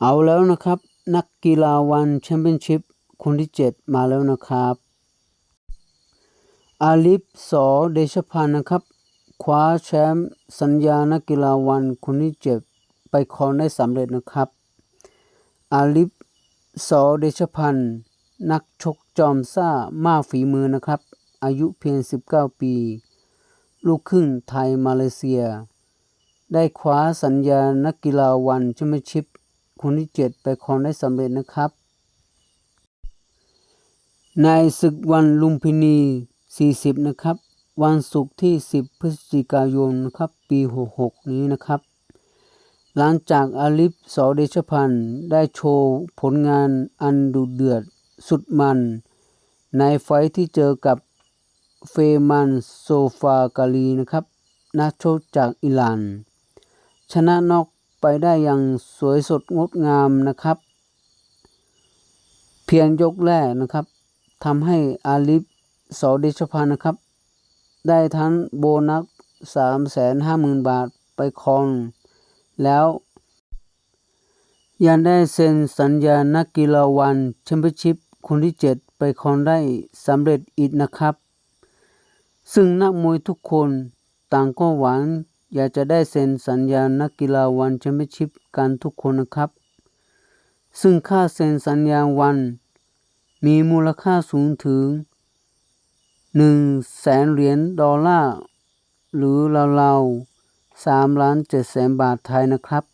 เอาแล้วนะครับ นักกีฬาวันแชมเปี้ยนชิพคนที่ 7 มาแล้วนะครับ อาลิฟสอเดชพันธ์นะครับ คว้าแชมป์สัญญานักกีฬาวันคนที่ 7 ไปครองได้สำเร็จนะครับ อาลิฟสอเดชพันธ์นักชกจอมซ่ามากฝีมือนะครับ อายุเพียง 19 ปี ลูกครึ่งไทยมาเลเซีย ได้คว้าสัญญานักกีฬาวันแชมเปี้ยนชิพ คนที่7ไปครองได้สำเร็จนะครับ ในศึกวันลุมพินี 40 นะครับ วันศุกร์ที่ 10 พฤศจิกายนนะครับ ปี 66 นี้นะครับ หลังจากอาลิฟสอเดชพันธ์ได้โชว์ผลงานอันดุเดือดสุดมัน ในไฟที่เจอกับเฟมันโซฟากาลีนะครับนักชกจากอิหร่าน ชนะนอก ไปได้อย่างสวยสดงดงามนะครับ เพียงยกแรกนะครับทำให้อาลิฟสอเดชพันนะครับ ได้ทั้งโบนัส350,000บาทไปครองแล้ว ยังได้เซ็นสัญญานักกีฬาวันแชมเปี้ยนชิพคนที่ 7 ไปครองได้สำเร็จอีกนะครับ ซึ่งนักมวยทุกคนต่างก็หวัง อยากจะได้เซ็นสัญญานักกีฬาวันแชมเปี้ยนชิพกันทุกคนนะครับ ซึ่งค่าเซ็นสัญญาวัน มีมูลค่าสูงถึง1แสนเหรียญดอลลาร์ หรือราวๆ3ล้าน7แสนบาทไทยนะครับ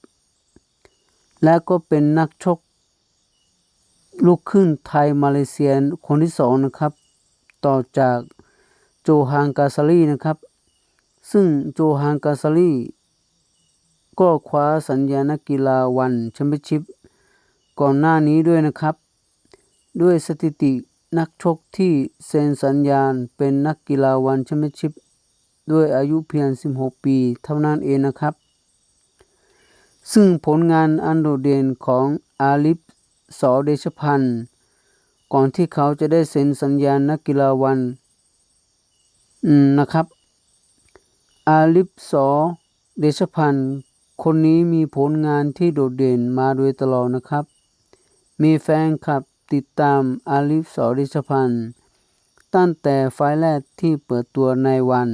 และก็เป็นนักชกลูกครึ่งไทยมาเลเซียคนที่สองนะครับ ต่อจากโจฮังกาซารีนะครับ ซึ่งโจฮังกาซารีก็คว้าสัญญานักกีฬาวันแชมเปี้ยนชิพก่อนหน้านี้ด้วยนะครับ ด้วยสถิตินักชกที่เซ็นสัญญาณเป็นนักกีฬาวันแชมเปี้ยนชิพด้วยอายุเพียง 16 ปีเท่านั้นเองนะครับ ซึ่งผลงานอันโดดเด่นของอาลิฟสอเดชพันธ์ก่อนที่เขาจะได้เซ็นสัญญาณนักกีฬาวันนะครับ อาลิฟสอเดชพันธ์คนนี้มีผลงานที่โดดเด่นมาโดยตลอดนะครับ มีแฟนคลับติดตามอาลิฟสอเดชพันธ์ตั้งแต่ไฟล์แรกที่เปิดตัวในวัน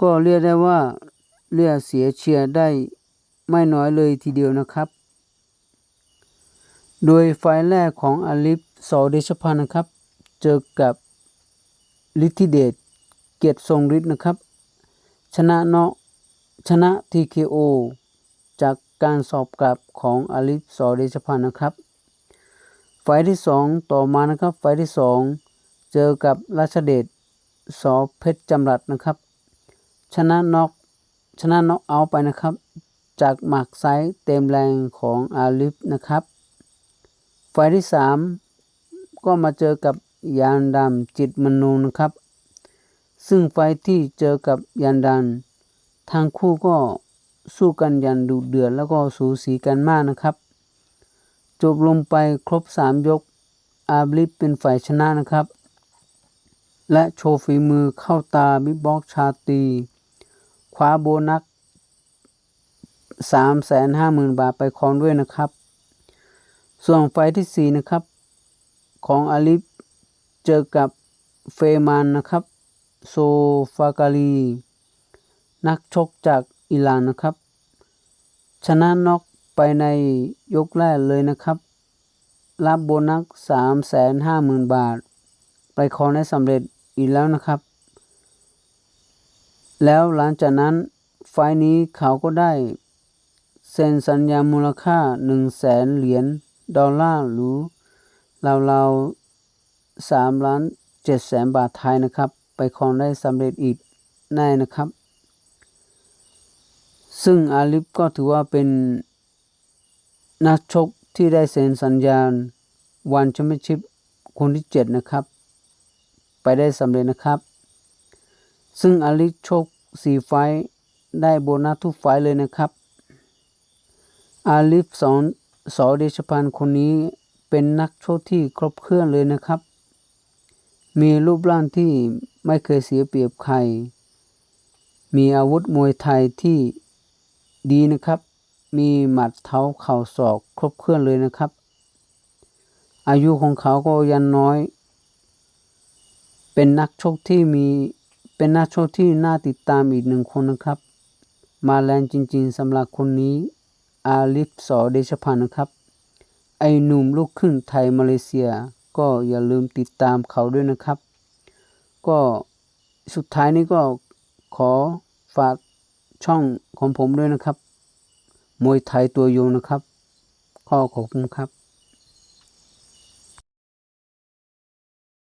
ก็เรียกได้ว่าเรียกเสียเชียร์ได้ไม่น้อยเลยทีเดียวนะครับ โดยไฟล์แรกของอาลิฟสอเดชพันธ์นะครับ เจอกับลิทธิเดชเกียรติทรงฤทธิ์นะครับ ชนะเนาะชนะ TKO จากการสอบกลับของอาลิฟสอเดชพันธ์นะครับ ไฟที่ 2 ต่อมานะครับ ไฟที่ 2 เจอกับราชเดชสอเพชรจำรัดนะครับ ชนะน็อกชนะน็อกเอาไปนะครับ จากหมักไซส์เต็มแรงของอาลิฟนะครับ ไฟที่ 3 ก็มาเจอกับยานดำจิตมนูนะครับ ซึ่งไฟที่เจอกับยานดันทางคู่ก็สู้กันยันดุเดือดแล้วก็สูสีกันมากนะครับ จบลงไปครบ 3 ยกอาบลิฟเป็นฝ่ายชนะนะครับ และโชว์ฝีมือเข้าตาบิ๊กบ็อกชาตีคว้าโบนัส350,000 บาทไปครองด้วยนะครับ ส่วนไฟที่ 4 นะครับ ของอาลิฟเจอกับเฟมานนะครับ โซฟากาลี นักชกจากอิหร่านนะครับ ชนะน็อกไปในยกแรกเลยนะครับ รับโบนัส 350,000 บาท ไปครองได้สำเร็จอีกแล้วนะครับ แล้วหลังจากนั้นไฟนี้เขาก็ได้ เซ็นสัญญามูลค่า 1 0 0 0 0แสนเหรียญดอลลาร์หรือราวๆ3ล้าน7แสนบาทไทยนะครับ ไปครองได้สำเร็จอีกแน่นะครับ ซึ่งอาลิฟก็ถือว่าเป็นนักชกที่ได้เซ็นสัญญาวันแชมเปี้ยนชิพคนที่ 7 นะครับ ไปได้สำเร็จนะครับ ซึ่งอาลิฟชก 4 ไฟได้โบนัสทุกไฟเลยนะครับ อาลิฟสอนสอเดชพันธ์คนนี้เป็นนักโชคที่ครบเครื่องเลยนะครับ มีรูปร่างที่ ไม่เคยเสียเปรียบใคร มีอาวุธมวยไทยที่ดีนะครับ มีหมัดเท้าเข่าศอกครบเคลื่อนเลยนะครับ อายุของเขาก็ยังน้อย เป็นนักชกที่มีเป็นนักชกที่น่าติดตามอีกหนึ่งคนนะครับ มาแรงจริง ๆสำหรับคนนี้ อาลิฟสอเดชพันธ์นะครับ ไอหนุ่มลูกครึ่งไทยมาเลเซีย ก็อย่าลืมติดตามเขาด้วยนะครับ ก็สุดท้ายนี้ก็ขอฝากช่องของผมด้วยนะครับ มวยไทยตัวยงนะครับขอขอบคุณครับ